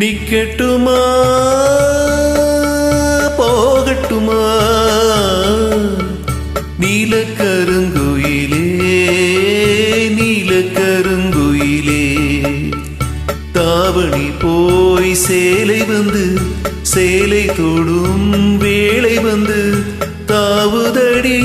நிக்கட்டுமா போகட்டுமா? நீல கருங்குயிலே நீல கருங்குயிலே. தாவணி போய் சேலை வந்து சேலை தொடும் வேலை வந்து தாவுதடி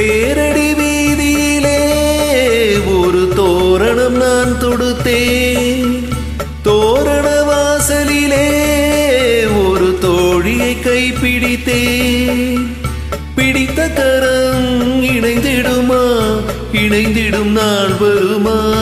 தேரடி வீதியிலே ஒரு தோரணம் நான் தொடுத்தேன். தோரண வாசலிலே ஒரு தோழியை கைப்பிடித்தேன். பிடித்த கரம் இணைந்திடுமா? இணைந்திடும் நாள் வருமா?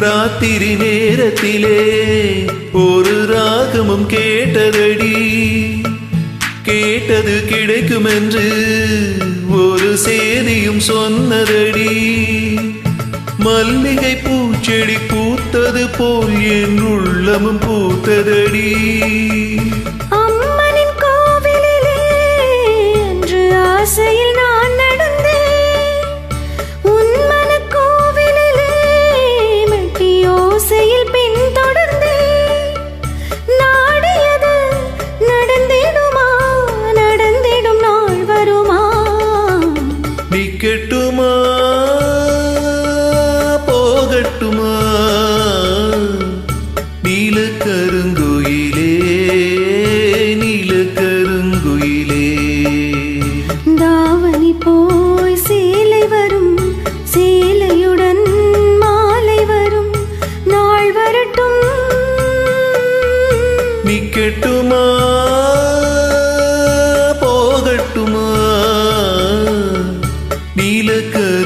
ராத்திரி நேரத்திலே ஒரு ராகமும் கேட்டதடி. கேட்டது கிடைக்கும் என்று ஒரு செய்தியும் சொன்னதடி. மல்லிகை பூச்செடி பூத்தது போல் என் உள்ளமும் பூத்ததடி. நிக்கட்டுமா போகட்டுமா நீல கருங்குயிலே